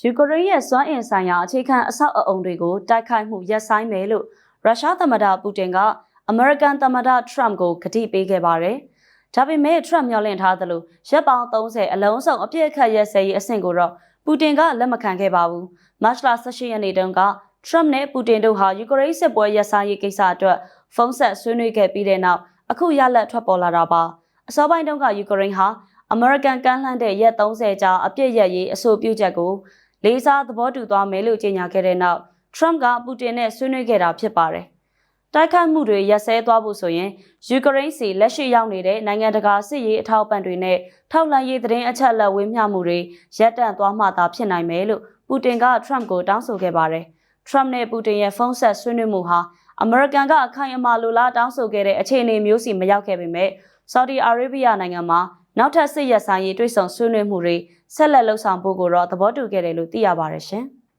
ယူကရိန်းရဲ့စွမ်းအင်ဆိုင်ရာအခြေခံအဆောက်အအုံတွေကိုတိုက်ခိုက်မှုရပ်ဆိုင်းမယ်လို့ရုရှားသမ္မတပူတင်ကအမေရိကန်သမ္မတထရမ့်ကိုကတိပေးခဲ့ပါတယ်။ဒါပေမဲ့ထရမ့်မျှော်လင့်ထားသလိုရက်ပေါင်း30အလုံးစုံအပြည့်အခက်ရက်စဲရေးအဆင့်ကိုတော့ပူတင်ကလက်မခံခဲ့ပါဘူး။မတ်လ18ရက်နေ့တုန်းကထရမ့်နဲ့ပူတင်တို့ဟာယူကရိန်းစစ်ပွဲရပ်ဆိုင်းရေးကိစ္စအတွက်ဖုန်းဆက်ဆွေးနွေးခဲ့ပြီးတဲ့နောက်အခုရလက်ထွက်ပေါ်လာတာပါ။အစောပိုင်းတုန်းကယူကရိန်းဟာအမေရိကန်ကမ်းလှမ်းတဲ့ရက်30ကြာအပြည့်ရက်ရေးအဆိုပြုချက်ကို လေးစားသဘောတူသွားမယ်လို့ကြေညာခဲ့တဲ့နောက်ထရမ့်ကပူတင်နဲ့ဆွေးနွေးခဲ့တာဖြစ်ပါတယ်။တိုက်ခိုက်မှုတွေရပ်စဲသွားဖို့ဆိုရင်ယူကရိန်းစီလက်ရှိရောက်နေတဲ့နိုင်ငံတကာစစ်ရေးအထောက်ပံ့တွေနဲ့ထောက်လှမ်းရေးသတင်းအချက်အလက်ဝေမျှမှုတွေရပ်တန့်သွားမှသာဖြစ်နိုင်မယ်လို့ပူတင်ကထရမ့်ကိုတောင်းဆိုခဲ့ပါတယ်။ထရမ့်နဲ့ပူတင်ရဲ့ဖုန်းဆက်ဆွေးနွေးမှုဟာအမေရိကန်ကအခိုင်အမာလိုလားတောင်းဆိုခဲ့တဲ့အခြေအနေမျိုးစီမရောက်ခဲ့ပေမဲ့ဆော်ဒီအာရေဗျနိုင်ငံမှာ နောက်ထပ်စစ်ရက်ဆိုင်ရေးတွေ့ဆုံဆွေးနွေးမှုတွေဆက်လက်လှုပ်ဆောင်ဖို့ကိုတော့သဘောတူခဲ့တယ်လို့သိရပါတယ်ရှင်။